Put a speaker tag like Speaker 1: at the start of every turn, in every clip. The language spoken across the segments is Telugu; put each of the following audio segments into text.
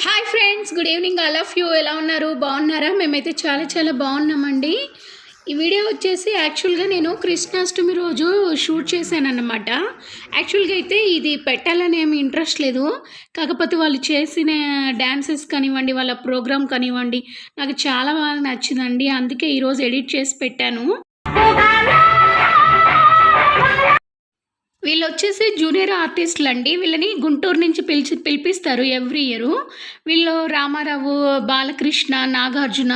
Speaker 1: Hi friends good evening all of you ఎలా ఉన్నారు? బాగున్నారా? మేమైతే చాలా చాలా బాగున్నామండి. ఈ వీడియో వచ్చేసి యాక్చువల్గా నేను కృష్ణాష్టమి రోజు షూట్ చేశాను అన్నమాట యాక్చువల్గా అయితే ఇది పెట్టాలని ఏమి ఇంట్రెస్ట్ లేదు. కాకపోతే వాళ్ళు చేసిన డ్యాన్సెస్ కానివ్వండి వాళ్ళ ప్రోగ్రామ్ కానివ్వండి నాకు చాలా బాగా నచ్చిందండి. అందుకే ఈరోజు ఎడిట్ చేసి పెట్టాను. వీళ్ళు వచ్చేసి జూనియర్ ఆర్టిస్టులు అండి వీళ్ళని గుంటూరు నుంచి పిలిచి పిలిపిస్తారు ఎవ్రీ ఇయర్ వీళ్ళు రామారావు బాలకృష్ణ నాగార్జున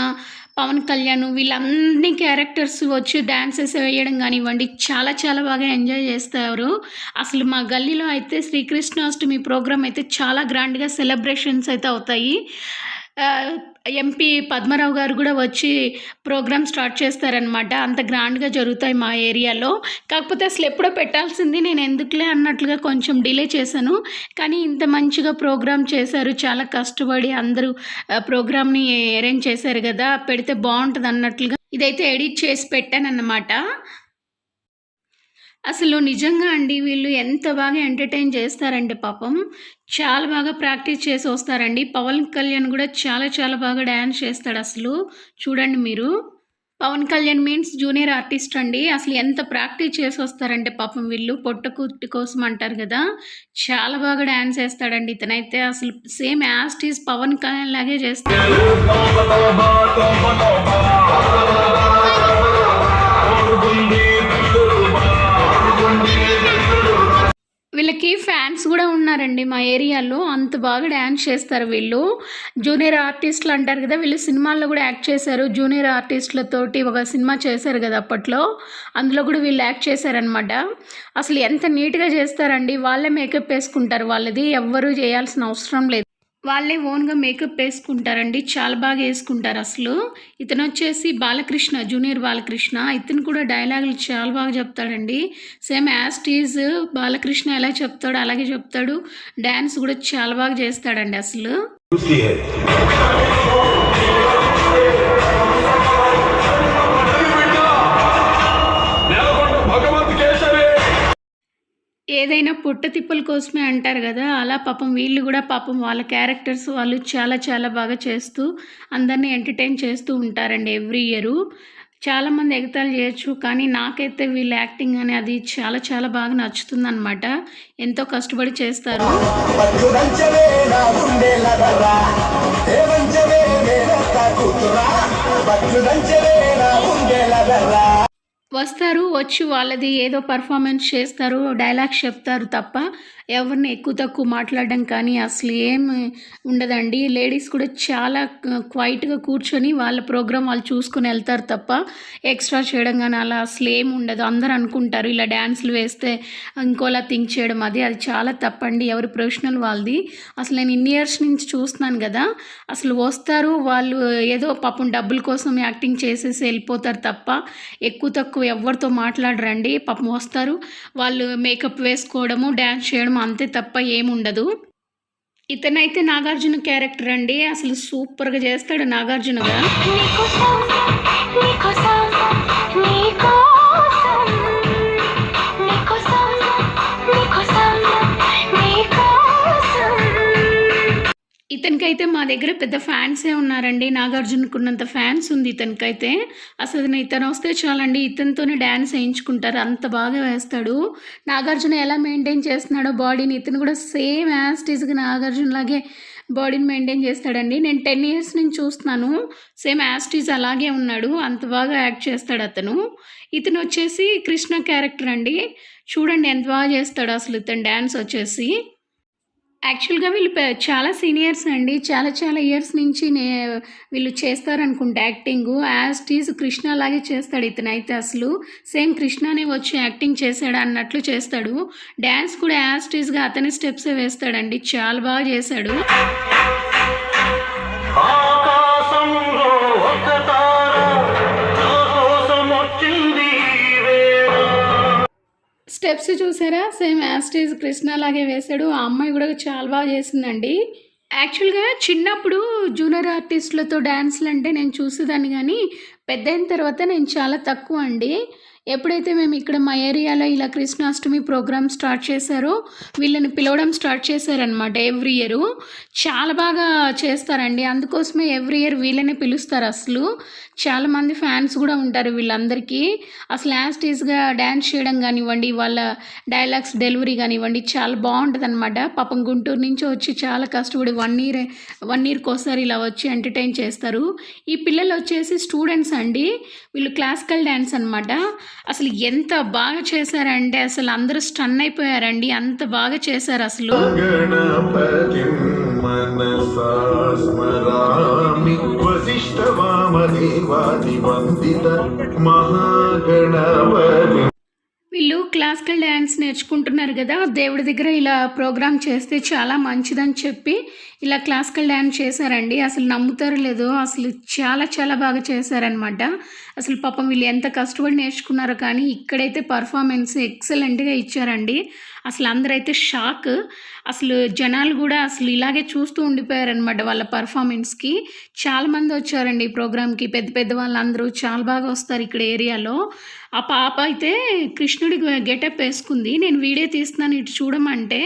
Speaker 1: పవన్ కళ్యాణ్ వీళ్ళన్ని క్యారెక్టర్స్ వచ్చి డ్యాన్సెస్ వేయడం కానివ్వండి చాలా చాలా బాగా ఎంజాయ్ చేస్తారు. అసలు మా గల్లీలో అయితే శ్రీకృష్ణాష్టమి ప్రోగ్రామ్ అయితే చాలా గ్రాండ్గా సెలబ్రేషన్స్ అయితే అవుతాయి. ఎంపీ పద్మరావు గారు కూడా వచ్చి ప్రోగ్రామ్ స్టార్ట్ చేస్తారనమాట అంత గ్రాండ్గా జరుగుతాయి మా ఏరియాలో. కాకపోతే అసలు ఎప్పుడో పెట్టాల్సింది నేను ఎందుకులే అన్నట్లుగా కొంచెం డిలే చేశాను. కానీ ఇంత మంచిగా ప్రోగ్రామ్ చేశారు. చాలా కష్టపడి అందరూ ప్రోగ్రామ్ని అరేంజ్ చేశారు కదా పెడితే బాగుంటుంది అన్నట్లుగా ఇదైతే ఎడిట్ చేసి పెట్టాను అన్నమాట అసలు నిజంగా అండి వీళ్ళు ఎంత బాగా ఎంటర్టైన్ చేస్తారంటే పాపం చాలా బాగా ప్రాక్టీస్ చేసి వస్తారండి. పవన్ కళ్యాణ్ కూడా చాలా చాలా బాగా డ్యాన్స్ చేస్తాడు అసలు. చూడండి మీరు. Pawan Kalyan means junior artist అండి. అసలు ఎంత ప్రాక్టీస్ చేసి వస్తారంటే పాపం వీళ్ళు. పొట్ట కుట్టి కోసం అంటారు కదా. చాలా బాగా డ్యాన్స్ చేస్తాడండి. ఇతనైతే అసలు సేమ్ యాస్టీస్ పవన్ కళ్యాణ్ లాగే చేస్తాడు. వీళ్ళకి ఫ్యాన్స్ కూడా ఉన్నారండి మా ఏరియాలో. అంత బాగా డ్యాన్స్ చేస్తారు వీళ్ళు. జూనియర్ ఆర్టిస్టులు అంటారు కదా వీళ్ళు సినిమాల్లో కూడా యాక్ట్ చేశారు. జూనియర్ ఆర్టిస్టులతోటి ఒక సినిమా చేశారు కదా అప్పట్లో. అందులో కూడా వీళ్ళు యాక్ట్ చేశారనమాట అసలు ఎంత నీట్గా చేస్తారండి. వాళ్ళే మేకప్ వేసుకుంటారు వాళ్ళది. ఎవ్వరూ చేయాల్సిన అవసరం లేదు. వాళ్ళే ఓన్గా మేకప్ వేసుకుంటారండి. చాలా బాగా వేసుకుంటారు అసలు. ఇతను వచ్చేసి బాలకృష్ణ జూనియర్ బాలకృష్ణ. ఇతను కూడా డైలాగులు చాలా బాగా చెప్తాడండి. సేమ్ యాస్టీజ్ బాలకృష్ణ ఎలా చెప్తాడో అలాగే చెప్తాడు. డ్యాన్స్ కూడా చాలా బాగా చేస్తాడండి అసలు. ఏదైనా పుట్ట తిప్పల కోసమే అంటారు కదా అలా పాపం వీళ్ళు కూడా పాపం వాళ్ళ క్యారెక్టర్స్ వాళ్ళు చాలా చాలా బాగా చేస్తూ అందరినీ ఎంటర్టైన్ చేస్తూ ఉంటారండి ఎవ్రీ ఇయరు. చాలామంది ఎగతాలు చేయొచ్చు కానీ నాకైతే వీళ్ళ యాక్టింగ్ అని అది చాలా చాలా బాగా నచ్చుతుంది ఎంతో కష్టపడి చేస్తారు.
Speaker 2: కూతురా
Speaker 1: వస్తారు వచ్చి వాళ్ళది ఏదో పర్ఫార్మెన్స్ చేస్తారు డైలాగ్స్ చెప్తారు తప్ప ఎవరిని ఎక్కువ తక్కువ మాట్లాడడం కానీ అసలు ఏం ఉండదండి. లేడీస్ కూడా చాలా క్వైట్గా కూర్చొని వాళ్ళ ప్రోగ్రామ్ వాళ్ళు చూసుకుని వెళ్తారు తప్ప ఎక్స్ట్రా చేయడం కానీ అలా అసలు ఏం ఉండదు. అందరూ అనుకుంటారు ఇలా డ్యాన్సులు వేస్తే ఇంకోలా థింక్ చేయడం అది అది చాలా తప్పండి. ఎవరి ప్రొఫెషనల్ వాళ్ళది. అసలు నేను ఇన్ని ఇయర్స్ నుంచి చూస్తున్నాను కదా అసలు వస్తారు వాళ్ళు ఏదో పాపం డబ్బుల కోసం యాక్టింగ్ చేసేసి వెళ్ళిపోతారు తప్ప ఎక్కువ తక్కువ ఎవరితో మాట్లాడరండి? పాపం వస్తారు. వాళ్ళు మేకప్ వేసుకోవడము డ్యాన్స్ చేయడం అంతే తప్ప ఏముండదు. ఇతనైతే నాగార్జున క్యారెక్టర్ అండి. అసలు సూపర్గా చేస్తాడు నాగార్జునగా. ఇతనికైతే మా దగ్గర పెద్ద ఫ్యాన్సే ఉన్నారండి. నాగార్జునకు ఉన్నంత ఫ్యాన్స్ ఉంది ఇతనికైతే. అసలు ఇతను వస్తే చాలండి ఇతనితోనే డ్యాన్స్ వేయించుకుంటారు. అంత బాగా వేస్తాడు. నాగార్జున ఎలా మెయింటైన్ చేస్తున్నాడో బాడీని ఇతను కూడా సేమ్ యాస్టీస్గా నాగార్జున లాగే బాడీని మెయింటైన్ చేస్తాడండి. నేను టెన్ ఇయర్స్ నుంచి చూస్తున్నాను. సేమ్ యాస్టీజ్ అలాగే ఉన్నాడు. అంత బాగా యాక్ట్ చేస్తాడు అతను. ఇతను వచ్చేసి కృష్ణ క్యారెక్టర్ అండి. చూడండి ఎంత బాగా చేస్తాడు అసలు ఇతను డ్యాన్స్ వచ్చేసి. యాక్చువల్గా వీళ్ళు చాలా సీనియర్స్ అండి. చాలా చాలా ఇయర్స్ నుంచి నే వీళ్ళు చేస్తారనుకుంటా acting. As it is Krishna లాగే చేస్తాడు ఇతనైతే అసలు. సేమ్ కృష్ణనే వచ్చి యాక్టింగ్ చేశాడు అన్నట్లు చేస్తాడు. డ్యాన్స్ కూడా యాజ్ టీజ్గా అతని స్టెప్స్ వేస్తాడండి. చాలా బాగా చేశాడు. స్టెప్స్ చూసారా? సేమ్ యాస్టేజ్ కృష్ణ లాగే వేశాడు. ఆ అమ్మాయి కూడా చాలా బాగా చేసిందండి. యాక్చువల్గా చిన్నప్పుడు జూనియర్ ఆర్టిస్టులతో డ్యాన్స్లు అంటే నేను చూసేదాన్ని కానీ పెద్ద అయిన తర్వాత నేను చాలా తక్కువ అండి. ఎప్పుడైతే మేము ఇక్కడ మా ఏరియాలో ఇలా కృష్ణాష్టమి ప్రోగ్రామ్ స్టార్ట్ చేశారో వీళ్ళని పిలవడం స్టార్ట్ చేశారనమాట ఎవ్రీ ఇయర్. చాలా బాగా చేస్తారండి. అందుకోసమే ఎవ్రీ ఇయర్ వీళ్ళనే పిలుస్తారు అసలు. చాలామంది ఫ్యాన్స్ కూడా ఉంటారు వీళ్ళందరికీ. అసలు యాస్టీస్గా డ్యాన్స్ చేయడం కానివ్వండి వాళ్ళ డైలాగ్స్ డెలివరీ కానివ్వండి చాలా బాగుంటుంది అనమాట పాపం గుంటూరు నుంచి వచ్చి చాలా కష్టపడి వన్ ఇయర్ వన్ ఇయర్కి ఒకసారి ఇలా వచ్చి ఎంటర్టైన్ చేస్తారు. ఈ పిల్లలు వచ్చేసి స్టూడెంట్స్ అండి. వీళ్ళు క్లాసికల్ డ్యాన్స్ అనమాట అసలు ఎంత బాగా చేశారంటే అసలు అందరూ స్టన్ అయిపోయారండి. అంత బాగా చేశారు అసలు.
Speaker 3: వామదేవాది వందిత
Speaker 1: మహాగణపతి క్లాసికల్ డ్యాన్స్ నేర్చుకుంటున్నారు కదా దేవుడి దగ్గర ఇలా ప్రోగ్రామ్ చేస్తే చాలా మంచిదని చెప్పి ఇలా క్లాసికల్ డ్యాన్స్ చేశారండి. అసలు నమ్ముతారు లేదో అసలు చాలా చాలా బాగా చేశారనమాట అసలు పాపం వీళ్ళు ఎంత కష్టపడి నేర్చుకున్నారో కానీ ఇక్కడైతే పర్ఫార్మెన్స్ ఎక్సలెంట్గా ఇచ్చారండి. అసలు అందరైతే షాక్. అసలు జనాలు కూడా అసలు ఇలాగే చూస్తూ ఉండిపోయారనమాట వాళ్ళ పర్ఫార్మెన్స్కి. చాలామంది వచ్చారండి ఈ ప్రోగ్రామ్కి. పెద్ద పెద్ద వాళ్ళందరూ చాలా బాగా వస్తారు ఇక్కడ ఏరియాలో. ఆ పాప అయితే కృష్ణుడి గెటప్ వేసుకుంది. నేను వీడియో తీస్తున్నాను ఇటు చూడమంటే.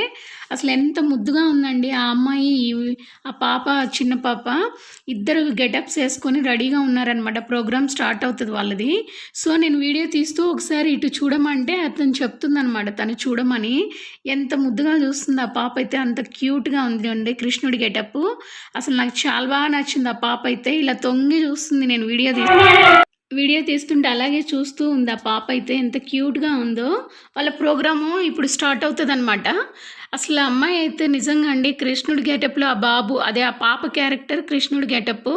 Speaker 1: అసలు ఎంత ముద్దుగా ఉందండి ఆ అమ్మాయి ఆ పాప చిన్న పాప. ఇద్దరు గెటప్స్ వేసుకొని రెడీగా ఉన్నారనమాట ప్రోగ్రామ్ స్టార్ట్ అవుతుంది వాళ్ళది. సో నేను వీడియో తీస్తూ ఒకసారి ఇటు చూడమంటే అతను చెప్తుందనమాట తను చూడమని. ఎంత ముద్దుగా చూస్తుంది ఆ పాప అయితే. అంత క్యూట్గా ఉంది అండి కృష్ణుడి గెటప్. అసలు నాకు చాలా బాగా నచ్చింది ఆ పాప అయితే. ఇలా తొంగి చూస్తుంది నేను వీడియో తీస్తాను వీడియో తీస్తుంటే అలాగే చూస్తూ ఉంది ఆ పాప అయితే ఎంత క్యూట్గా ఉందో. వాళ్ళ ప్రోగ్రాము ఇప్పుడు స్టార్ట్ అవుతుంది అనమాట అసలు అమ్మాయి అయితే నిజంగా అండి కృష్ణుడి గెటప్లో ఆ బాబు అదే ఆ పాప క్యారెక్టర్ కృష్ణుడి గెటప్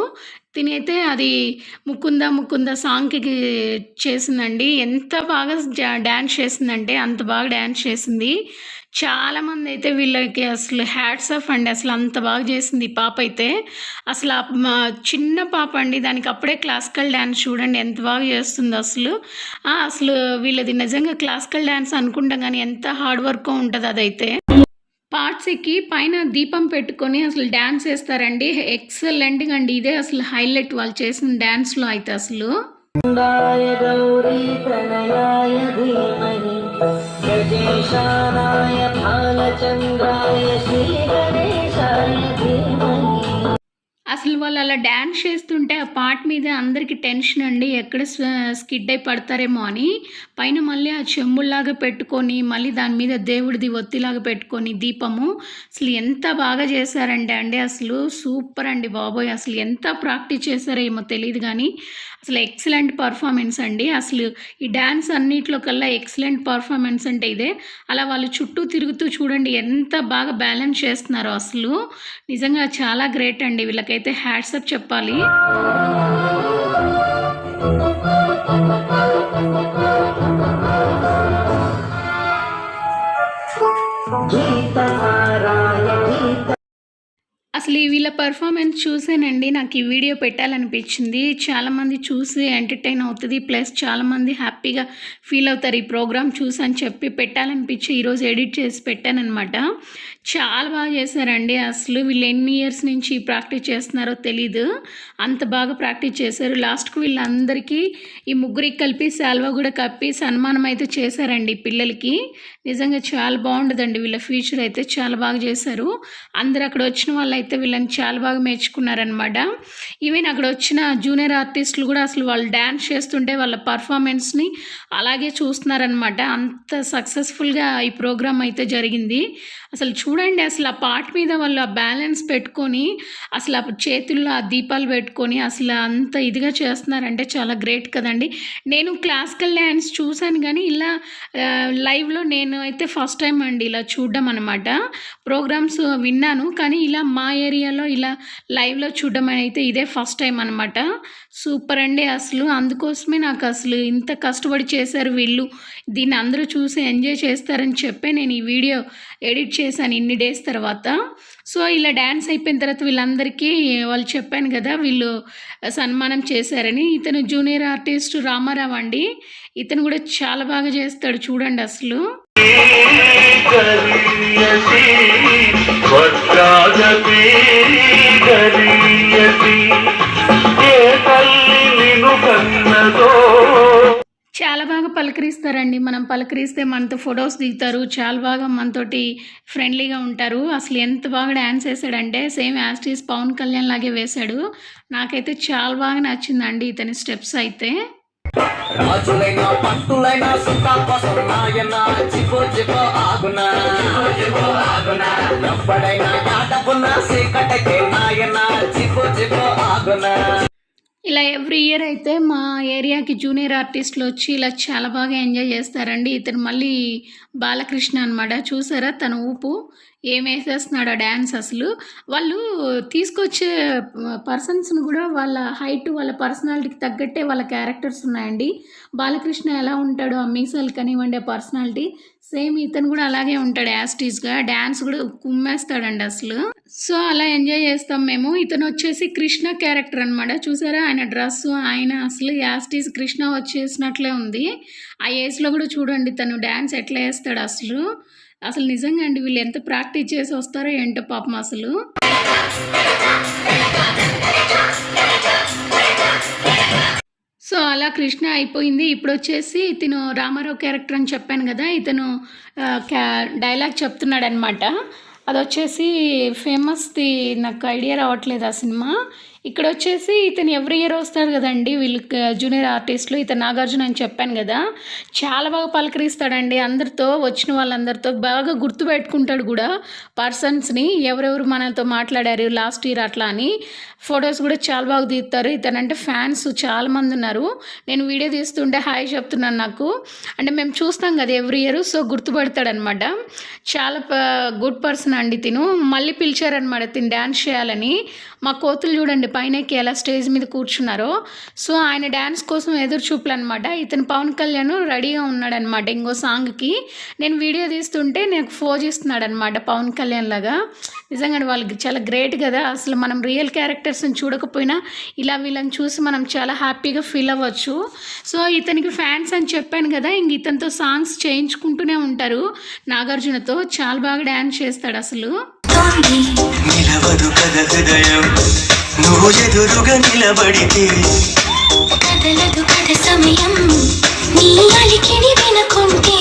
Speaker 1: తినైతే అది ముకుంద ముకుంద సాంగ్కి చేసిందండి. ఎంత బాగా డ్యాన్స్ చేసిందంటే అంత బాగా డ్యాన్స్ చేసింది. చాలామంది అయితే వీళ్ళకి అసలు హ్యాట్స్ ఆఫ్ అండి. అసలు అంత బాగా చేసింది పాప అయితే. అసలు ఆ మా చిన్న పాప అండి. దానికి అప్పుడే క్లాసికల్ డ్యాన్స్ చూడండి ఎంత బాగా చేస్తుంది అసలు. అసలు వీళ్ళది నిజంగా క్లాసికల్ డ్యాన్స్ అనుకుంటాం కానీ ఎంత హార్డ్ వర్క్ ఉంటుంది అదైతే. పార్ట్స్ ఎక్కి పైన దీపం పెట్టుకొని అసలు డ్యాన్స్ చేస్తారండి. ఎక్సలెంట్ అండి. ఇదే అసలు హైలైట్ వాళ్ళు చేసిన డ్యాన్స్లో అయితే అసలు. అసలు వాళ్ళు అలా డ్యాన్స్ చేస్తుంటే ఆ పాట మీద అందరికి టెన్షన్ అండి. ఎక్కడ స్కిడ్ అయి పడతారేమో అని. పైన మళ్ళీ ఆ చెంబుల్లాగా పెట్టుకొని మళ్ళీ దాని మీద దేవుడిది ఒత్తిలాగా పెట్టుకొని దీపము. అసలు ఎంత బాగా చేశారంటే అండి అసలు సూపర్ అండి బాబోయ్. అసలు ఎంత ప్రాక్టీస్ చేశారో ఏమో తెలియదు కానీ అసలు ఎక్సలెంట్ పర్ఫార్మెన్స్ అండి. అసలు ఈ డ్యాన్స్ అన్నిట్లో కల్లా ఎక్సలెంట్ పర్ఫార్మెన్స్ అంటే ఇదే. అలా వాళ్ళు చుట్టూ తిరుగుతూ చూడండి ఎంత బాగా బ్యాలెన్స్ చేస్తున్నారో. అసలు నిజంగా చాలా గ్రేట్ అండి. వీళ్ళకైతే హ్యాట్సప్ చెప్పాలి. అసలు ఈ వీళ్ళ పర్ఫార్మెన్స్ చూసేనండి. నాకు ఈ వీడియో పెట్టాలనిపించింది. చాలామంది చూసి ఎంటర్టైన్ అవుతుంది. ప్లస్ చాలామంది హ్యాపీగా ఫీల్ అవుతారు. ఈ ప్రోగ్రామ్ చూసి అని చెప్పి పెట్టాలనిపించి ఈరోజు ఎడిట్ చేసి పెట్టానమాట చాలా బాగా చేశారండి. అసలు వీళ్ళు ఎన్ని ఇయర్స్ నుంచి ప్రాక్టీస్ చేస్తున్నారో తెలీదు. అంత బాగా ప్రాక్టీస్ చేశారు. లాస్ట్కు వీళ్ళందరికీ ఈ ముగ్గురికి కలిపి శాల్వా కూడా కప్పి సన్మానం అయితే చేశారండి పిల్లలకి. నిజంగా చాలా బాగుండదండి. వీళ్ళ ఫ్యూచర్ అయితే చాలా బాగా చేశారు. అందరు అక్కడ వచ్చిన వాళ్ళు అయితే వీళ్ళని చాలా బాగా మెచ్చుకున్నారనమాట ఈవెన్ అక్కడ వచ్చిన జూనియర్ ఆర్టిస్టులు కూడా అసలు వాళ్ళు డ్యాన్స్ చేస్తుంటే వాళ్ళ పర్ఫార్మెన్స్ని అలాగే చూస్తున్నారనమాట అంత సక్సెస్ఫుల్గా ఈ ప్రోగ్రామ్ అయితే జరిగింది. అసలు చూడండి అసలు ఆ పాట మీద వాళ్ళు ఆ బ్యాలెన్స్ పెట్టుకొని అసలు ఆ చేతుల్లో ఆ దీపాలు పెట్టుకొని అసలు అంత ఇదిగా చేస్తున్నారంటే చాలా గ్రేట్ కదండి. నేను క్లాసికల్ డ్యాన్స్ చూశాను కానీ ఇలా లైవ్లో నేను అయితే ఫస్ట్ టైం అండి ఇలా చూడడం అనమాట ప్రోగ్రామ్స్ విన్నాను కానీ ఇలా మా ఏరియాలో ఇలా లైవ్లో చూడడం అయితే ఇదే ఫస్ట్ టైం అనమాట సూపర్ అండి అసలు. అందుకోసమే నాకు అసలు ఇంత కష్టపడి చేశారు వీళ్ళు. దీన్ని అందరూ చూసి ఎంజాయ్ చేస్తారని చెప్పే నేను ఈ వీడియో ఎడిట్ చేశాను ఇన్ని డేస్ తర్వాత. సో ఇలా డ్యాన్స్ అయిపోయిన తర్వాత వీళ్ళందరికీ వాళ్ళు చెప్పాను కదా వీళ్ళు సన్మానం చేశారని. ఇతను జూనియర్ ఆర్టిస్ట్ రామారావు అండి. ఇతను కూడా చాలా బాగా చేస్తాడు చూడండి అసలు. పలకరిస్తారండి. మనం పలకరిస్తే మనతో ఫొటోస్ దిగుతారు. చాలా బాగా మనతోటి ఫ్రెండ్లీగా ఉంటారు. అసలు ఎంత బాగా dance వేసాడంటే same as it is Pawan Kalyan లాగే వేశాడు నాకైతే చాలా బాగా నచ్చిందండి ఇతని స్టెప్స్ అయితే.
Speaker 2: ఆగునా?
Speaker 1: ఇలా ఎవ్రీ ఇయర్ అయితే మా ఏరియాకి జూనియర్ ఆర్టిస్టులు వచ్చి ఇలా చాలా బాగా ఎంజాయ్ చేస్తారండి. ఇతను మళ్ళీ బాలకృష్ణ అనమాట చూసారా తన ఊపు? ఏం డ్యాన్స్ అసలు? వాళ్ళు తీసుకొచ్చే పర్సన్స్ని కూడా వాళ్ళ హైట్ వాళ్ళ పర్సనాలిటీకి తగ్గట్టే వాళ్ళ క్యారెక్టర్స్ ఉన్నాయండి. బాలకృష్ణ ఎలా ఉంటాడో ఆ మీసాలు కానివ్వండి ఆ పర్సనాలిటీ. సేమ్ ఇతను కూడా అలాగే ఉంటాడు యాస్టీస్గా డ్యాన్స్ కూడా కుమ్మేస్తాడండి అసలు. సో అలా ఎంజాయ్ చేస్తాం మేము. ఇతను వచ్చేసి కృష్ణ క్యారెక్టర్ అనమాట చూసారా? ఆయన డ్రెస్ ఆయన అసలు యాస్టీస్ కృష్ణ వచ్చేసినట్లే ఉంది. ఆ ఏజ్లో కూడా చూడండి తను డ్యాన్స్ ఎట్లా వేస్తాడు అసలు. అసలు నిజంగా అండి వీళ్ళు ఎంత ప్రాక్టీస్ చేసి వస్తారో ఏంటో పాపం అసలు. సో అలా కృష్ణ అయిపోయింది. ఇప్పుడు వచ్చేసి ఇతను రామారావు క్యారెక్టర్ అని చెప్పాను కదా ఇతను క్యా డైలాగ్ చెప్తున్నాడు అనమాట అది వచ్చేసి ఫేమస్ది నాకు ఐడియా రావట్లేదు ఆ సినిమా. ఇక్కడ వచ్చేసి ఇతను ఎవ్రీ ఇయర్ వస్తాడు కదండి. వీళ్ళు జూనియర్ ఆర్టిస్టులు ఇతను నాగార్జున అని చెప్పాను కదా. చాలా బాగా పలకరిస్తాడండి అందరితో వచ్చిన వాళ్ళందరితో. బాగా గుర్తుపెట్టుకుంటాడు కూడా పర్సన్స్ని ఎవరెవరు మనతో మాట్లాడారు లాస్ట్ ఇయర్ అట్లా అని. ఫొటోస్ కూడా చాలా బాగా తీస్తారు ఇతనంటే ఫ్యాన్స్ చాలామంది ఉన్నారు. నేను వీడియో తీస్తుంటే హాయ్ చెప్తున్నాను నాకు. అంటే మేము చూస్తాం కదా ఎవ్రీ ఇయర్ సో గుర్తుపడతాడనమాట చాలా గుడ్ పర్సన్ అండి తిను మళ్ళీ పిలిచారనమాట తిను డ్యాన్స్ చేయాలని. మా కోతులు చూడండి పైన ఎలా స్టేజ్ మీద కూర్చున్నారో. సో ఆయన డ్యాన్స్ కోసం ఎదురు చూపులు అనమాట ఇతను పవన్ కళ్యాణ్ రెడీగా ఉన్నాడనమాట ఇంకో సాంగ్కి. నేను వీడియో తీస్తుంటే నాకు ఫోజ్ ఇస్తున్నాడు అనమాట పవన్ కళ్యాణ్ లాగా. నిజంగా వాళ్ళకి చాలా గ్రేట్ కదా. అసలు మనం రియల్ క్యారెక్టర్స్ని చూడకపోయినా ఇలా వీళ్ళని చూసి మనం చాలా హ్యాపీగా ఫీల్ అవ్వచ్చు. సో ఇతనికి ఫ్యాన్స్ అని చెప్పాను కదా ఇంక ఇతనితో సాంగ్స్ చేయించుకుంటూనే ఉంటారు నాగార్జునతో. చాలా బాగా డ్యాన్స్ చేస్తాడు అసలు.
Speaker 4: నిలవదు కథ హృదయం. నువ్వు ఎదురుగా నిలబడితే
Speaker 5: కదలదు కథ సమయం. నీ వినకుంటే.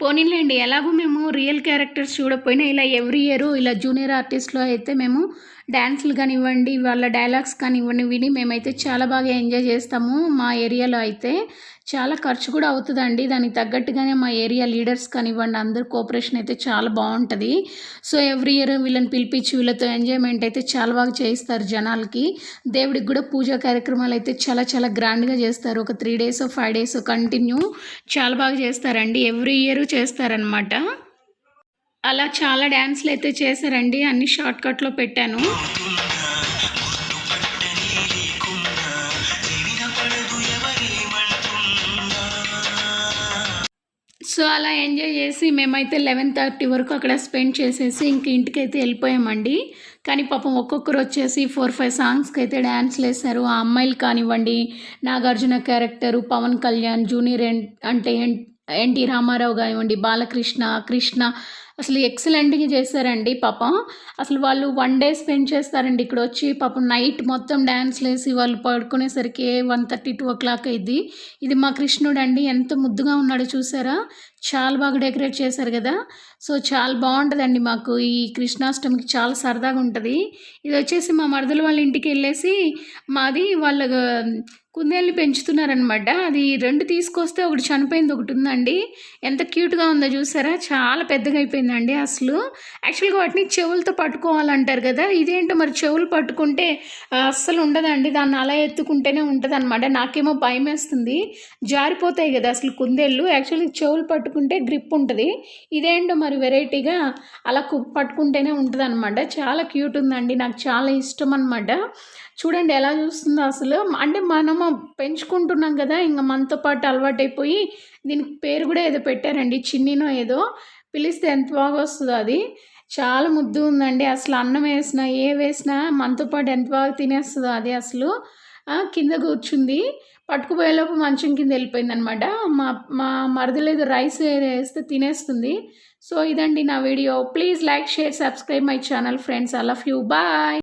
Speaker 1: పోనీలేండి ఎలాగో మేము రియల్ క్యారెక్టర్స్ చూడకపోయినా ఇలా ఎవ్రీ ఇయర్ ఇలా జూనియర్ ఆర్టిస్ట్లో అయితే మేము డ్యాన్సులు కానివ్వండి వాళ్ళ డైలాగ్స్ కానివ్వండి విని మేమైతే చాలా బాగా ఎంజాయ్ చేస్తాము మా ఏరియాలో అయితే. చాలా ఖర్చు కూడా అవుతుందండి. దానికి తగ్గట్టుగానే మా ఏరియా లీడర్స్ కానివ్వండి అందరు కోఆపరేషన్ అయితే చాలా బాగుంటుంది. సో ఎవ్రీ ఇయర్ వీళ్ళని పిలిపించి వీళ్ళతో ఎంజాయ్మెంట్ అయితే చాలా బాగా చేయిస్తారు జనాలకి. దేవుడికి కూడా పూజా కార్యక్రమాలు అయితే చాలా చాలా గ్రాండ్గా చేస్తారు. ఒక three days five days continue చాలా బాగా చేస్తారండి. ఎవ్రీ ఇయర్ చేస్తారనమాట అలా చాలా డ్యాన్స్లు అయితే చేశారండి. అన్ని షార్ట్ కట్లో పెట్టాను. సో అలా ఎంజాయ్ చేసి మేమైతే లెవెన్ థర్టీ వరకు అక్కడ స్పెండ్ చేసేసి ఇంక ఇంటికైతే వెళ్ళిపోయామండి. కానీ పాపం ఒక్కొక్కరు వచ్చేసి ఫోర్ ఫైవ్ సాంగ్స్కి అయితే డ్యాన్స్లు వేశారు ఆ అమ్మాయిలు కానివ్వండి Nagarjuna character Pawan Kalyan junior N అంటే ఎన్ ఎన్టీ రామారావు కానివ్వండి బాలకృష్ణ కృష్ణ అసలు ఎక్సలెంట్గా చేశారండి పాపం. అసలు వాళ్ళు వన్ డే స్పెండ్ చేస్తారండి ఇక్కడ వచ్చి పాపం నైట్ మొత్తం డ్యాన్స్లు వేసి వాళ్ళు పడుకునేసరికి one thirty two o'clock అయింది ఇది మా కృష్ణుడు అండి ఎంత ముద్దుగా ఉన్నాడో చూసారా? చాలా బాగా డెకరేట్ చేశారు కదా. సో చాలా బాగుంటుందండి మాకు ఈ కృష్ణాష్టమికి చాలా సరదాగా ఉంటుంది. ఇది వచ్చేసి మా మరదల వాళ్ళ ఇంటికి వెళ్ళేసి మాది వాళ్ళ కుందేళ్ళు పెంచుతున్నారనమాట అది రెండు తీసుకొస్తే ఒకటి చనిపోయింది ఒకటి ఉందండి. ఎంత క్యూట్గా ఉందో చూసారా? చాలా పెద్దగా అయిపోయిందండి అసలు. యాక్చువల్గా వాటిని చెవులతో పట్టుకోవాలంటారు కదా. ఇదేంటో మరి చెవులు పట్టుకుంటే అస్సలు ఉండదండి. దాన్ని అలా ఎత్తుకుంటేనే ఉంటుంది అనమాట నాకేమో భయం వేస్తుంది జారిపోతాయి కదా అసలు కుందేళ్ళు. యాక్చువల్లీ చెవులు పట్టుకుంటే గ్రిప్ ఉంటుంది. ఇదేంటో మరి వెరైటీగా అలా కు పట్టుకుంటేనే ఉంటుంది అనమాట చాలా క్యూట్ ఉందండి. నాకు చాలా ఇష్టం అనమాట చూడండి ఎలా చూస్తుందో అసలు. అంటే మనము పెంచుకుంటున్నాం కదా ఇంకా మనతో పాటు అలవాటైపోయి దీనికి పేరు కూడా ఏదో పెట్టారండి. చిన్నినో ఏదో. పిలిస్తే ఎంత బాగా వస్తుందో అది. చాలా ముద్దు ఉందండి. అసలు అన్నం వేసినా ఏ వేసినా మనతో పాటు ఎంత బాగా తినేస్తుందో అది అసలు. కింద కూర్చుంది. పట్టుకుపోయేలోపు మంచం కింద వెళ్ళిపోయింది అనమాట మా మా మరదలేదు రైస్ వేస్తే తినేస్తుంది. సో ఇదండి నా video. Please like share subscribe my channel friends. I love you. Bye.